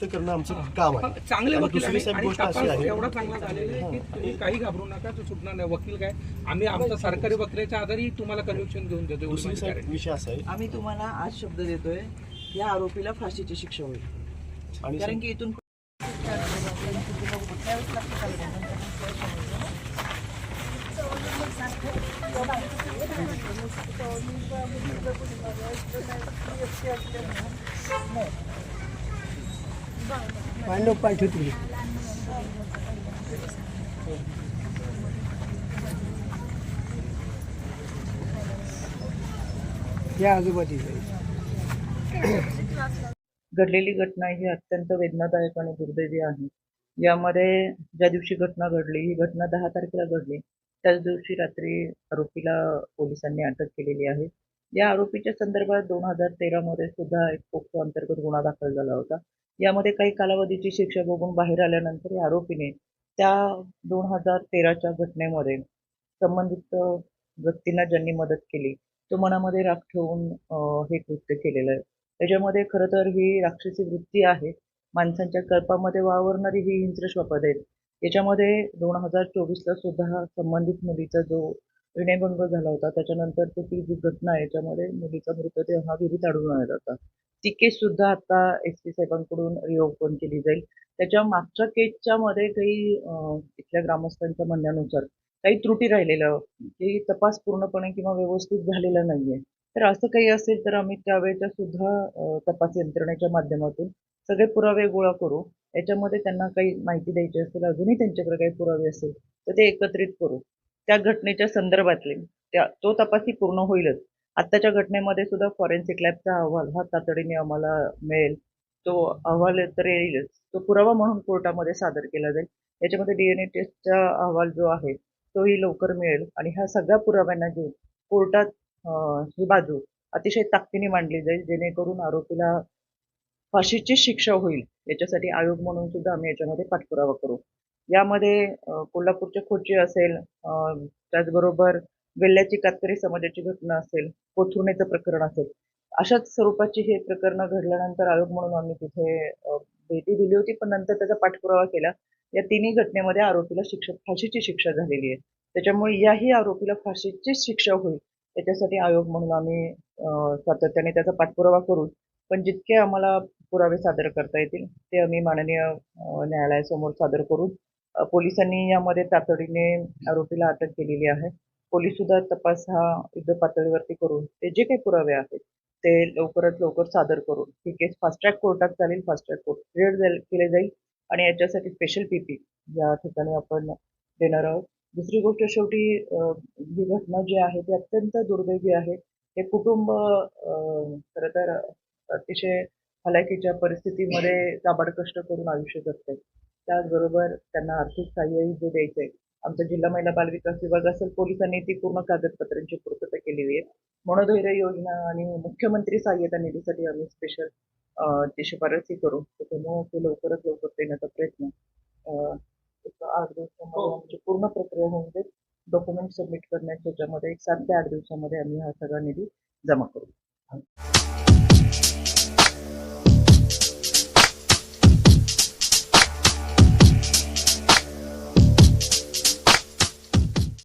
करणं आमचं काम आहे. चांगले आणि वकील दुसरी आहे साहेब आणि गोष्ट अशी तपास आहे एवढा चांगला झालेला आहे की तुम्ही काही घाबरू नका तो सुटणार नाही. वकील काय? आम्ही आमचा सरकारी वकिलाच्या आधारे तुम्हाला कन्व्हिक्शन घेऊन देतो एवढी दुसरी माझी साहेब guarantee. विषय असा आहे आम्ही तुम्हाला आज शब्द देतोय या आरोपीला फाशीची शिक्षा होईल. आणि कारण की इथून पांडव पाठवतील या आजूबाजूला घडलेली घटना ही अत्यंत वेदनादायक आणि दुर्दैवी आहे. यामध्ये ज्या दिवशी घटना घडली ही घटना दहा तारखेला घडली त्याच दिवशी रात्री आरोपीला पोलिसांनी अटक केलेली आहे. या आरोपीच्या संदर्भात दोन हजार तेरामध्ये सुद्धा एक पोक्सो अंतर्गत गुन्हा दाखल झाला होता. यामध्ये काही कालावधीची शिक्षा भोगून बाहेर आल्यानंतर या आरोपीने त्या दोन हजार तेराच्या घटनेमध्ये संबंधित व्यक्तींना ज्यांनी मदत केली तो मनामध्ये राख ठेवून हे कृत्य केलेलं आहे. त्याच्यामध्ये खरं तर ही राक्षसी वृत्ती आहे. माणसांच्या कल्पामध्ये वावरणारी ही हिंस्र स्वपद आहेत याच्यामध्ये दोन हजार चोवीसला सुद्धा संबंधित मुलीचा जो विनयभंग झाला होता. त्याच्यानंतर ती जी घटना आहे याच्यामध्ये मुलीचा मृतदेह हा विहिरीत आढळून आला होता. ती केस सुद्धा आता एस पी साहेबांकडून रिओपन केली जाईल. त्याच्या मागच्या केसच्या मध्ये काही इथल्या ग्रामस्थांच्या म्हणण्यानुसार काही त्रुटी राहिलेल्या की तपास पूर्णपणे किंवा व्यवस्थित झालेला नाहीये. तर असं काही असेल तर आम्ही त्यावेळेच्या सुद्धा तपास यंत्रणेच्या माध्यमातून सगळे पुरावे गोळा करू. याच्यामध्ये त्यांना काही माहिती द्यायची असेल अजूनही त्यांच्याकडे काही पुरावे असेल तर ते एकत्रित करू. त्या घटनेच्या संदर्भातले. त्या तो तपासही पूर्ण होईलच. आत्ताच्या घटनेमध्ये सुद्धा फॉरेन्सिक लॅबचा अहवाल हा तातडीने आम्हाला मिळेल. तो अहवाल तर येईलच. तो पुरावा म्हणून कोर्टामध्ये सादर केला जाईल. याच्यामध्ये डीएनए टेस्टचा अहवाल जो आहे तोही लवकर मिळेल. आणि ह्या सगळ्या पुराव्यांना घेऊन कोर्टात ही बाजू अतिशय ताकदीने मांडली जाईल जेणेकरून आरोपीला फाशीची शिक्षा होईल. याच्यासाठी आयोग म्हणून सुद्धा आम्ही याच्यामध्ये पाठपुरावा करू. यामध्ये कोल्हापूरचे खोची असेल अं, त्याचबरोबर वेल्ल्याची कातकरी समाजाची घटना असेल कोथुर्णेचं प्रकरण असेल अशाच स्वरूपाची हे प्रकरणं घडल्यानंतर आयोग म्हणून आम्ही तिथे भेटी दिली होती पण नंतर त्याचा पाठपुरावा केला. या तिन्ही घटनेमध्ये आरोपीला शिक्षा फाशीची शिक्षा झालेली आहे. त्याच्यामुळे याही आरोपीला फाशीचीच शिक्षा होईल त्याच्यासाठी आयोग म्हणून आम्ही अं, सातत्याने त्याचा पाठपुरावा करू. पण जितके आम्हाला पुरावे सादर करता येतील ते आम्ही माननीय न्यायालयासमोर सादर करू. पोलिसांनी यामध्ये तातडीने आरोपीला अटक केलेली आहे. पोलीस सुद्धा तपास हा युद्ध पातळीवरती करून ते जे काही पुरावे आहेत ते लवकरात लवकर सादर करून ही केस फास्ट ट्रॅक कोर्टात चालेल फास्ट ट्रॅक कोर्ट क्रिएट केले जाईल आणि याच्यासाठी स्पेशल पीपी या ठिकाणी आपण देणार आहोत. दुसरी गोष्ट शेवटी ही घटना जी आहे ती अत्यंत दुर्दैवी आहे. हे कुटुंब खरं तर अतिशय हलाखीच्या परिस्थितीमध्ये काबाड कष्ट करून आयुष्य जगते त्याचबरोबर त्यांना आर्थिक सहाय्यही जे द्यायचं आहे आमचा जिल्हा महिला बाल विकास विभाग असेल पोलिसांनी ती पूर्ण कागदपत्रांची पूर्तता केलेली आहे. मनोधैर्य योजना आणि मुख्यमंत्री सहाय्यता निधीसाठी आम्ही स्पेशल ती शिफारसही करू. त्याच्यामुळे ते लवकरात लवकर देण्याचा प्रयत्न. आठ दिवसामध्ये आमची पूर्ण प्रक्रिया होऊन जाईल. डॉक्युमेंट सबमिट करण्याच्या याच्यामध्ये एक सात ते आठ दिवसामध्ये आम्ही हा सगळा निधी जमा करू.